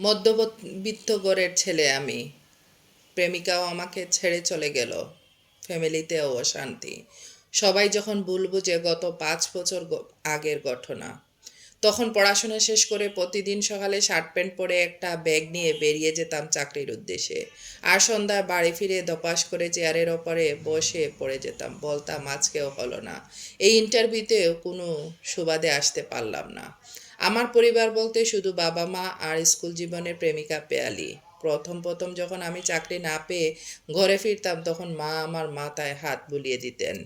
মধ্যবিত্ত ঘরের ছেলে আমি। প্রেমিকাও আমাকে ছেড়ে চলে গেল। ফ্যামিলিতেও অশান্তি। সবাই যখন ভুল বুঝে গত পাঁচ বছর আগের ঘটনা। তখন পড়াশোনা শেষ করে প্রতিদিন সকালে শার্ট প্যান্ট পরে একটা ব্যাগ নিয়ে বেরিয়ে যেতাম চাকরির উদ্দেশ্যে। আর সন্ধ্যায় বাড়ি ফিরে ধপাস করে চেয়ারের ওপরে বসে পড়ে যেতাম। বলতাম, আজকেও হলো না। এই ইন্টারভিউতেও কোনো সুবাদে আসতে পারলাম না। আমার পরিবার বলতে শুধু বাবা মা আর স্কুল জীবনের প্রেমিকা পেয়ালি। প্রথম প্রথম যখন আমি চাকরি না পেয়ে ঘরে ফিরতাম, তখন মা আমার মাথায় হাত বুলিয়ে দিতেন।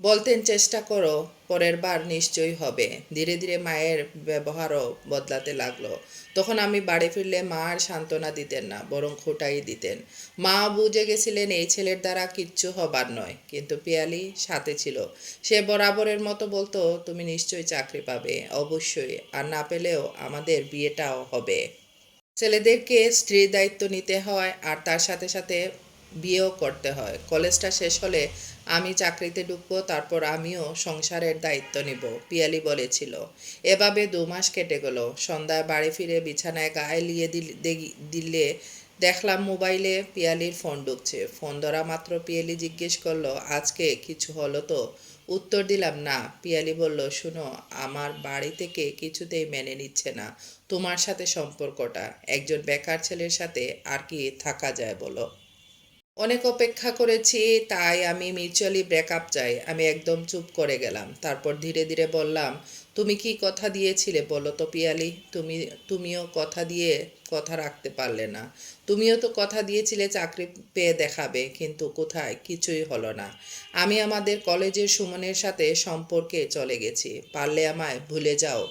বলতেন, চেষ্টা করো, পরের বার নিশ্চয়ই হবে। ধীরে ধীরে মায়ের ব্যবহারও বদলাতে লাগল। তখন আমি বাড়ি ফিরলে মা আর সান্ত্বনা দিতেন না, বরং খোটাই দিতেন। মা বুঝে গেছিলেন, এই ছেলের দ্বারা কিচ্ছু হবার নয়। কিন্তু পিয়ালি সাথে ছিল। সে বরাবরের মতো বলতো, তুমি নিশ্চয়ই চাকরি পাবে, অবশ্যই। আর না পেলেও আমাদের বিয়েটাও হবে। ছেলেদেরকে স্ত্রীর দায়িত্ব নিতে হয়, আর তার সাথে সাথে বিয়েও করতে হয়। কলেজটা শেষ হলে আমি চাকরিতে ঢুকবো তারপর আমিও সংসারের দায়িত্ব নিব, পিয়ালি বলেছিল। এভাবে দু মাস কেটে গেল। সন্ধ্যায় বাড়ি ফিরে বিছানায় গায়ে লিয়ে দিল- দেখলাম মোবাইলে পিয়ালির ফোন ঢুকছে ফোন ধরা মাত্র পিয়ালি জিজ্ঞেস করল, আজকে কিছু হলো তো? উত্তর দিলাম, না। পিয়ালি বলল, শুনো, আমার বাড়ি থেকে কিছুতেই মেনে নিচ্ছে না তোমার সাথে সম্পর্কটা। একজন বেকার ছেলের সাথে আর কি থাকা যায় বলো? অনেক অপেক্ষা করেছি, তাই আমি মিউচুয়ালি ব্রেকআপ চাই। আমি একদম চুপ করে গেলাম। তারপর ধীরে ধীরে বললাম, তুমি কি কথা দিয়েছিলে? বলো তো পিয়ালি, তুমি, তুমিও কথা দিয়ে কথা রাখতে পারলে না। তুমিও তো কথা দিয়েছিলে, চাকরি পেয়ে দেখাবে, কিন্তু কোথায়? কিছুই হলো না। আমি আমাদের কলেজের সুমনের সাথে সম্পর্কে চলে গেছি। পারলে আমায় ভুলে যাও।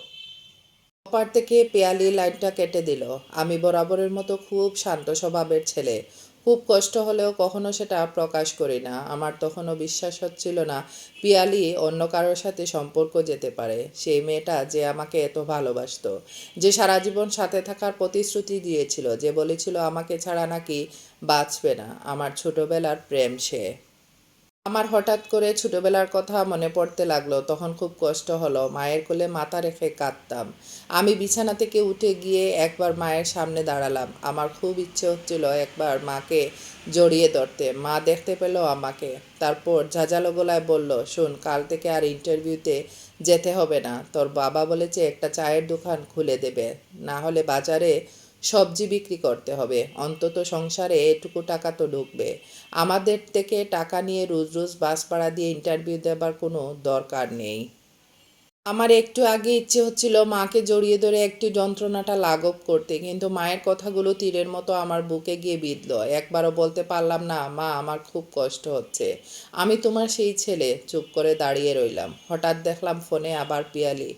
অপার থেকে পেয়ালি লাইনটা কেটে দিল। আমি বরাবরের মতো খুব শান্ত স্বভাবের ছেলে। খুব কষ্ট হলেও কখনো সেটা প্রকাশ করি না। আমার তখনও বিশ্বাস হচ্ছিল না, পিয়ালি অন্য কারোর সাথে সম্পর্ক যেতে পারে। সেই মেয়েটা যে আমাকে এত ভালোবাসত, যে সারা জীবন সাথে থাকার প্রতিশ্রুতি দিয়েছিল, যে বলেছিল আমাকে ছাড়া নাকি বাঁচবে না। আমার ছোটবেলার প্রেম সে। আমার হঠাৎ করে ছোটবেলার কথা মনে পড়তে লাগল, তখন খুব কষ্ট হলো। মায়ের কোলে মাথা রেখে কাঁদতাম। আমি বিছানা থেকে উঠে গিয়ে একবার মায়ের সামনে দাঁড়ালাম। আমার খুব ইচ্ছে হচ্ছিল একবার মাকে জড়িয়ে ধরতে। মা দেখতে পেল আমাকে। তারপর ঝাঁঝালো গলায় বলল, শোন, কাল থেকে আর ইন্টারভিউতে যেতে হবে না। তোর বাবা বলেছে একটা চায়ের দোকান খুলে দেবে। না হলে বাজারে সবজি বিক্রি করতে হবে। অন্তত সংসারে এটুকু টাকা তো ঢুকবে। আমাদের থেকে টাকা নিয়ে রোজ রোজ বাস ভাড়া দিয়ে ইন্টারভিউ দেবার কোনো দরকার নেই। আমার একটু আগে ইচ্ছে হচ্ছিল মাকে জড়িয়ে ধরে একটু যন্ত্রণাটা লাঘব করতে, কিন্তু মায়ের কথাগুলো তীরের মতো আমার বুকে গিয়ে বিঁধল। একবারও বলতে পারলাম না, মা, আমার খুব কষ্ট হচ্ছে। আমি তোমার সেই ছেলে। চুপ করে দাঁড়িয়ে রইলাম। হঠাৎ দেখলাম ফোনে আবার পিয়ালি।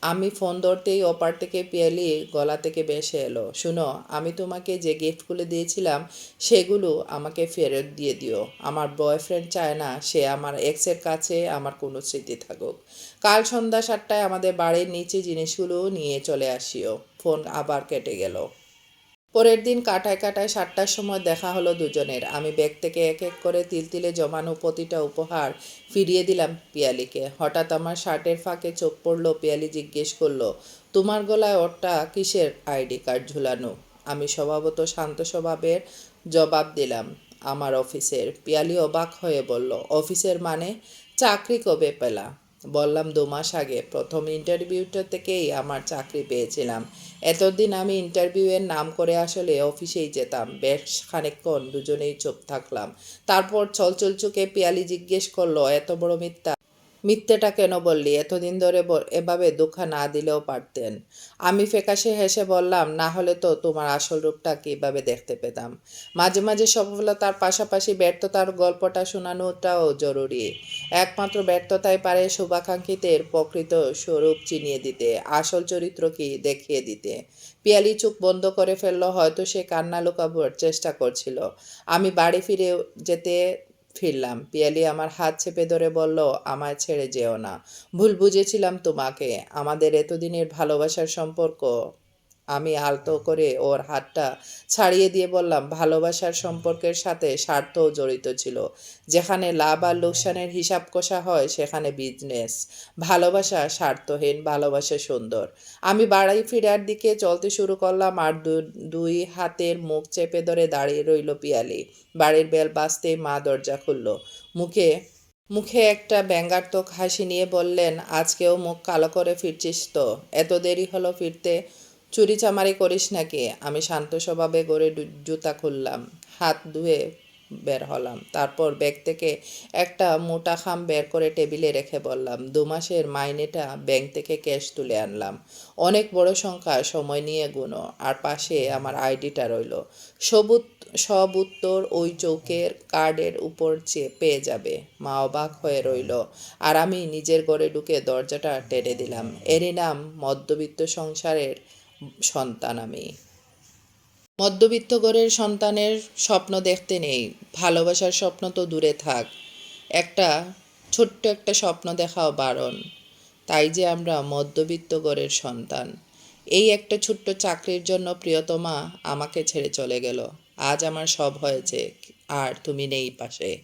আমি ফোন ধরতেই ওপার থেকে পিয়ালি গলা থেকে বেসে এলো। শুনো, আমি তোমাকে যে গিফটগুলো দিয়েছিলাম, সেগুলো আমাকে ফেরত দিয়ে দিও। আমার বয়ফ্রেন্ড চায় না সে আমার এক্সের কাছে আমার কোনো স্মৃতি থাকুক। কাল সন্ধ্যা সাতটায় আমাদের বাড়ির নিচে জিনিসগুলো নিয়ে চলে আসিও। ফোন আবার কেটে গেল। পরের দিন কাটায় কাটায় সাতটার সময় দেখা হলো দুজনের। আমি ব্যাগ থেকে এক এক করে তিলতিলে জমানো প্রতিটা উপহার ফিরিয়ে দিলাম পিয়ালিকে। হঠাৎ আমার শার্টের ফাঁকে চোখ পড়ল, পিয়ালি জিজ্ঞেস করল, তোমার গলায় ওরটা কিসের আইডি কার্ড ঝুলানো? আমি স্বভাবত শান্ত স্বভাবের জবাব দিলাম, আমার অফিসের। পিয়ালি অবাক হয়ে বলল, অফিসের মানে? চাকরি কবে পেলা? বললাম দু মাস আগে। প্রথম ইন্টারভিউটা থেকেই আমার চাকরি পেয়েছিলাম। এতদিন আমি ইন্টারভিউয়ের নাম করে আসলে অফিসেই যেতাম। বেশ খানিকক্ষণ দুজনেই চুপ থাকলাম। তারপর চলচল চোখে পিয়ালি জিজ্ঞেস করল, এত বড় মিথ্যা? মিথ্যেটা কেন বললি? এতদিন ধরে এভাবে দুঃখা না দিলেও পারতেন। আমি ফেকাশে হেসে বললাম, না হলে তো তোমার আসল রূপটা কীভাবে দেখতে পেতাম? মাঝে মাঝে সফলতার পাশাপাশি ব্যর্থতার গল্পটা শোনানোটাও জরুরি। একমাত্র ব্যর্থতাই পারে শুভাকাঙ্ক্ষীদের প্রকৃত স্বরূপ চিনিয়ে দিতে, আসল চরিত্র কি দেখিয়ে দিতে। পিয়ালি চোখ বন্ধ করে ফেলল, হয়তো সে কান্না লুকাবার চেষ্টা করছিল। আমি বাড়ি ফিরে যেতে ফিরলাম। পিয়ালি আমার হাত চেপে ধরে বলল, আমায় ছেড়ে যেও না। ভুল বুঝেছিলাম তোমাকে। আমাদের এতদিনের ভালোবাসার সম্পর্ক আমি আলতো করে ওর হাতটা ছাড়িয়ে দিয়ে বললাম, ভালোবাসার সম্পর্কের সাথে স্বার্থও জড়িত ছিল। যেখানে লাভ আর লোকসানের হিসাব কষা হয়, সেখানে বিজনেস ভালোবাসা স্বার্থহীন, ভালোবাসা সুন্দর। আমি বাড়াই ফিরার দিকে চলতে শুরু করলাম আর দুই হাতের মুখ চেপে ধরে দাঁড়িয়ে রইল পিয়ালি। বাড়ির বেল বাজতেই মা দরজা খুলল। মুখে মুখে একটা ব্যঙ্গাত্মক হাসি নিয়ে বললেন, আজকেও মুখ কালো করে ফিরছিস তো? এত দেরি হলো ফিরতে? চুরি চামারি করিস নাকি? আমি শান্ত স্বভাবে গড়ে জুতা খুললাম, হাত ধুয়ে বের হলাম। তারপর ব্যাগ থেকে একটা মোটা খাম বের করে টেবিলে রেখে বললাম, দু মাসের মাইনেটা ব্যাংক থেকে ক্যাশ তুলে আনলাম। অনেক বড় সংখ্যা, সময় নিয়ে গুনো। আর পাশে আমার আইডিটা রইল। সবুত, সব উত্তর ওই চৌকের কার্ডের উপর চেয়ে পেয়ে যাবে। মা অবাক হয়ে রইল। আর আমি নিজের ঘরে ঢুকে দরজাটা টেনে দিলাম। এরই নাম, মধ্যবিত্ত সংসারের সন্তান আমি। মধ্যবিত্ত ঘরের সন্তানের স্বপ্ন দেখতে নেই, ভালোবাসার স্বপ্ন তো দূরে থাক। একটা ছোট্ট একটা স্বপ্ন দেখাও বারণ, তাই যে আমরা মধ্যবিত্ত ঘরের সন্তান। এই একটা ছোট্ট চাকরির জন্য প্রিয়তমা আমাকে ছেড়ে চলে গেল। আজ আমার সব হয়েছে, আর তুমি নেই পাশে।